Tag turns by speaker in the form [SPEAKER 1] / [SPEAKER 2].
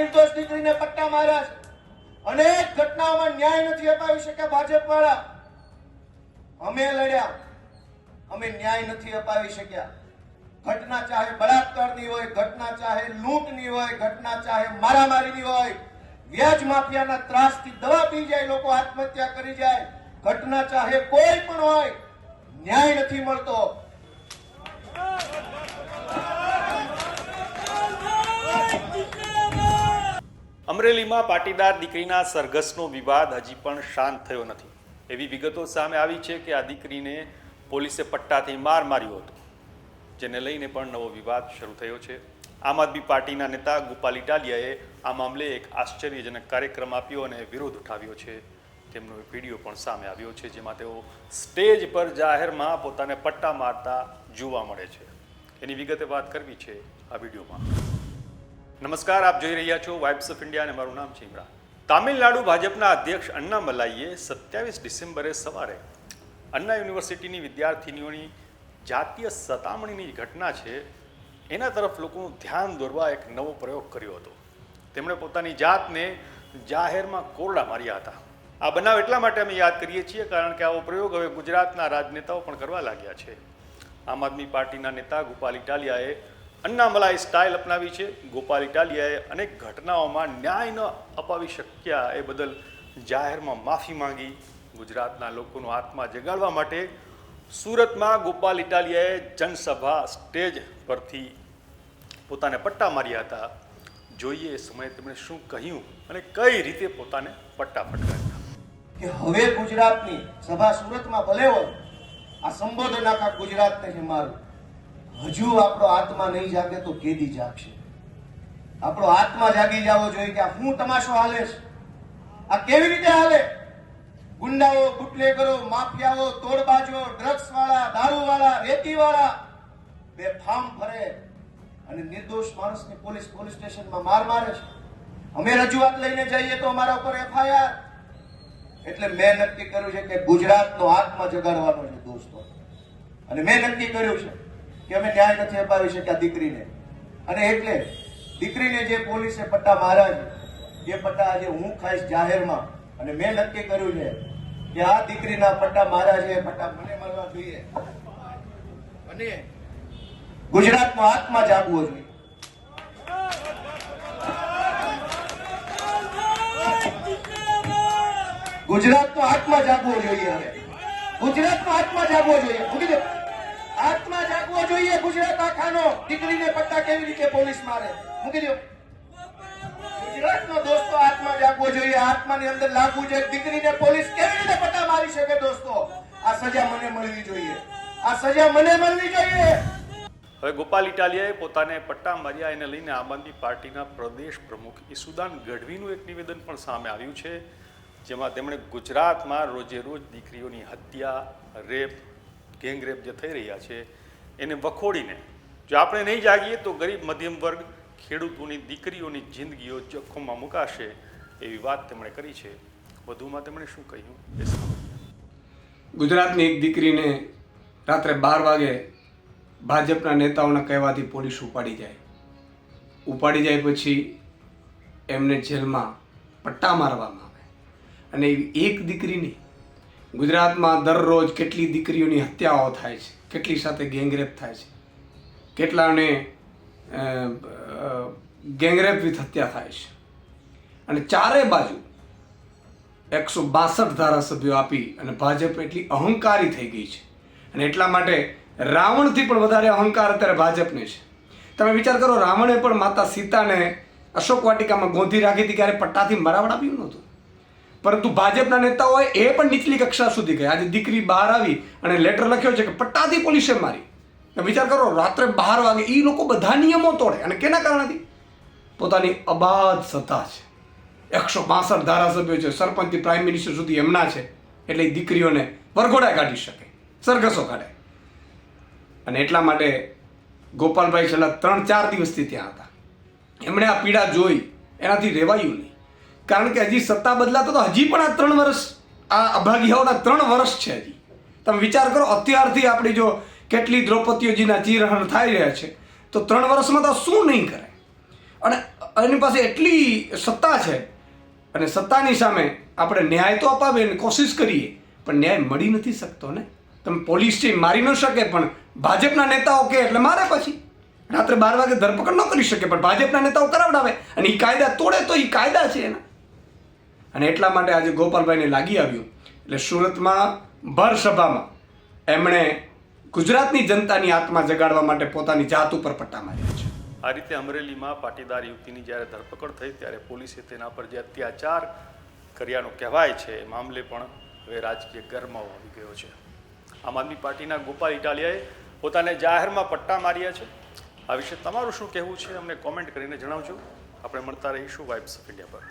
[SPEAKER 1] નિર્દોષ દીકરીને પટ્ટા માર્યા છે. અનેક ઘટનાઓમાં ન્યાય નથી અપાવી શક્યા ભાજપ વાળા અમે લડ્યા. અમે ન્યાય નથી અપાવી શક્યા. ઘટના ચાહે બળાત્કારની હોય, ઘટના ચાહે લૂંટની હોય, ઘટના ચાહે મારામારીની હોય, વ્યાજ માફિયાના ત્રાસથી દવા પી જાય, લોકો આત્મહત્યા કરી જાય. ઘટના ચાહે કોઈ પણ હોય, ન્યાય નથી મળતો.
[SPEAKER 2] અમરેલીમાં પાટીદાર દીકરીના સરઘસનો વિવાદ હજી પણ શાંત થયો નથી. એવી વિગતો સામે આવી છે કે આ દીકરીને પોલીસે પટ્ટાથી માર માર્યો હતો, જેને લઈને પણ નવો વિવાદ શરૂ થયો છે. આમ આદમી પાર્ટીના નેતા ગોપાલ ઇટાલિયાએ આ મામલે એક આશ્ચર્યજનક કાર્યક્રમ આપ્યો અને વિરોધ ઉઠાવ્યો છે. તેમનો વીડિયો પણ સામે આવ્યો છે, જેમાં તેઓ સ્ટેજ પર જાહેરમાં પોતાને પટ્ટા મારતા જોવા મળે છે. એની વિગતે વાત કરવી છે આ વિડીયોમાં. નમસ્કાર, આપ જોઈ રહ્યા છો વાઇબ્સ ઓફ ઇન્ડિયા અને મારું નામ છે ઇમરાન. તામિલનાડુ ભાજપના અધ્યક્ષ અન્ના મલાઈએ સત્યાવીસ ડિસેમ્બરે સવારે અન્ના યુનિવર્સિટીની વિદ્યાર્થીનીઓની જાતીય સતામણીની ઘટના છે, એના તરફ લોકોનું ધ્યાન દોરવા એક નવો પ્રયોગ કર્યો હતો. તેમણે પોતાની જાતને જાહેરમાં કોરડા માર્યા હતા. આ બનાવ એટલા માટે અમે યાદ કરીએ છીએ કારણ કે આવો પ્રયોગ હવે ગુજરાતના રાજનેતાઓ પણ કરવા લાગ્યા છે. આમ આદમી પાર્ટીના નેતા ગોપાલ ઇટાલિયાએ અન્નામલાઈ સ્ટાઇલ અપનાવી છે. ગોપાલ ઇટાલિયાએ અનેક ઘટનાઓમાં ન્યાય ન અપાવી શક્યા એ બદલ જાહેરમાં માફી માંગી. ગુજરાતના લોકોનો આત્મા જગાડવા માટે સુરતમાં ગોપાલ ઇટાલિયાએ જનસભા સ્ટેજ પરથી પોતાને પટ્ટા માર્યા હતા. જોઈએ એ સમયે તેમણે શું કહ્યું અને કઈ રીતે પોતાને પટ્ટા ફટકાર્યા.
[SPEAKER 1] કે હવે ગુજરાતની સભા સુરતમાં ભલે હોય, આ સંબોધન આખા ગુજરાતને છે મારું. હજુ આપણો આત્મા નહીં જાગે તો કેદી જાગશે? આપણો આત્મા જાગી જવો જોઈએ કે શું તમાશો હાલે છે? આ કેવી રીતે હાલે? ગુંડાઓ બુટલેગરો, માફિયાઓ, તોડબાજો ડ્રગ્સ વાળા દારૂ વાળા રેતી વાળા બેફામ ફરે અને નિર્દોષ માણસને પોલીસ પોલીસ સ્ટેશનમાં માર મારે છે. અમે રજૂઆત લઈને જઈએ તો અમારા ઉપર એફઆઈઆર. એટલે મેં નક્કી કર્યું છે કે ગુજરાતનો આત્મા જગાડવાનો છે દોસ્તો. અને મેં નક્કી કર્યું છે કે અમે ન્યાય નથી અપાવી શક્યા દીકરીને. અને એટલે દીકરીને જે પોલીસે પટ્ટા માર્યા છે, એ પટ્ટા આજે હું ખાઈશ જાહેરમાં. અને મેં નક્કી કર્યું છે કે આ દીકરીના પટ્ટા માર્યા છે પટ્ટા મને મળવા જોઈએ. અને ગુજરાતનો આત્મા જાગવો જોઈએ. ગુજરાતનો આત્મા જાગવો જોઈએ હવે. ગુજરાતનો આત્મા જાગવો જોઈએ. આત્મા જોઈએ ગુજરાત આખાનો. દીકરીને પટ્ટા કેવી રીતે પોલીસ મારે? મૂકી દો. ગુજરાતનો દોસ્તો આત્મા જાગવો જોઈએ. આત્માની અંદર લાગવું જોઈએ. દીકરીને પોલીસ કેવી રીતે પટ્ટા મારી શકે દોસ્તો? આ સજા મને મળવી જોઈએ. આ સજા મને મળવી જોઈએ.
[SPEAKER 2] હવે ગોપાલ ઇટાલિયાએ પોતાને પટ્ટા માર્યા એને લઈને આમ આદમી પાર્ટીના પ્રદેશ પ્રમુખ ઈસુદાન ગઢવીનું એક નિવેદન પણ સામે આવ્યું છે, જેમાં તેમણે ગુજરાતમાં રોજે રોજ દીકરીઓની હત્યા, રેપ, ગેંગરેપ જે થઈ રહ્યા છે એને વખોડીને. જો આપણે નહીં જાગીએ તો ગરીબ, મધ્યમ વર્ગ ખેડૂતોની દીકરીઓની જિંદગીઓ જોખમમાં મુકાશે એવી વાત તેમણે કરી છે. વધુમાં તેમણે શું કહ્યું?
[SPEAKER 3] ગુજરાતની એક દીકરીને રાત્રે બાર વાગે ભાજપના નેતાઓના કહેવાથી પોલીસ ઉપાડી જાય. ઉપાડી જાય પછી એમને જેલમાં પટ્ટા મારવામાં આવે. અને એક દીકરીની ગુજરાતમાં દરરોજ કેટલી દીકરીઓની હત્યાઓ થાય છે, કેટલી સાથે ગેંગરેપ થાય છે, કેટલાને ગેંગરેપ વિથ હત્યા થાય છે. અને ચારે બાજુ એકસો બાસઠ ધારાસભ્યો આપી અને ભાજપ એટલી અહંકારી થઈ ગઈ છે. અને એટલા માટે રાવણથી પણ વધારે અહંકાર અત્યારે ભાજપને છે. તમે વિચાર કરો, રાવણે પણ માતા સીતાને અશોક વાટિકામાં ગોંધી રાખી હતી ત્યારે પટ્ટાથી મરાવડાવ્યું નહોતું. પરંતુ ભાજપના નેતાઓએ એ પણ નીચલી કક્ષા સુધી ગયા. આજે દીકરી બહાર આવી અને લેટર લખ્યો છે કે પટ્ટાથી પોલીસે મારી. વિચાર કરો, રાત્રે બાર વાગે એ લોકો બધા નિયમો તોડે. અને કેના કારણથી? પોતાની અબાધ સત્તા છે. એકસો બાસઠ ધારાસભ્યો છે. સરપંચથી પ્રાઇમ મિનિસ્ટર સુધી એમના છે. એટલે દીકરીઓને વરઘોડા કાઢી શકે. સરઘસો કાઢે. અને એટલા માટે ગોપાલભાઈ છેલ્લા ત્રણ ચાર દિવસથી ત્યાં હતા. એમણે આ પીડા જોઈ. એનાથી રેવાયું નહીં. કારણ કે હજી સત્તા બદલાતો તો હજી પણ આ ત્રણ વર્ષ, આ અભાગીયાઓના ત્રણ વર્ષ છે હજી. તમે વિચાર કરો, અત્યારથી આપણી જો કેટલી દ્રૌપદીઓજીના ચીરહરણ થઈ રહ્યા છે, તો ત્રણ વર્ષમાં તો શું નહીં કરે? અને એની પાસે એટલી સત્તા છે, અને સત્તાની સામે આપણે ન્યાય તો અપાવીએ અને કોશિશ કરીએ, પણ ન્યાય મળી નથી શકતો ને. તમે પોલીસ છે મારી ન શકે, પણ ભાજપના નેતાઓ કે એટલે મારે પછી. રાત્રે બાર વાગે ધરપકડ ન કરી શકે, પણ ભાજપના નેતાઓ કરાવડાવે, અને એ કાયદા તોડે તો એ કાયદા છે એના. અને એટલા માટે આજે ગોપાલભાઈને લાગી આવ્યું. એટલે સુરતમાં ભરસભામાં એમણે ગુજરાતની જનતાની આત્મા જગાડવા માટે પોતાની જાત ઉપર પટ્ટા માર્યા છે.
[SPEAKER 2] આ રીતે અમરેલીમાં પાટીદાર યુવતીની જ્યારે ધરપકડ થઈ, ત્યારે પોલીસે તેના પર જે અત્યાચાર કર્યાનું કહેવાય છે, એ મામલે પણ હવે રાજકીય ગરમાવો આવી ગયો છે. આમ આદમી પાર્ટીના ગોપાલ ઇટાલિયાએ પોતાને જાહેરમાં પટ્ટા માર્યા છે. આ વિશે તમારું શું કહેવું છે? અમને કોમેન્ટ કરીને જણાવજો. આપણે મળતા રહીશું વાઇબ્સ ઓફ ઇન્ડિયા પર.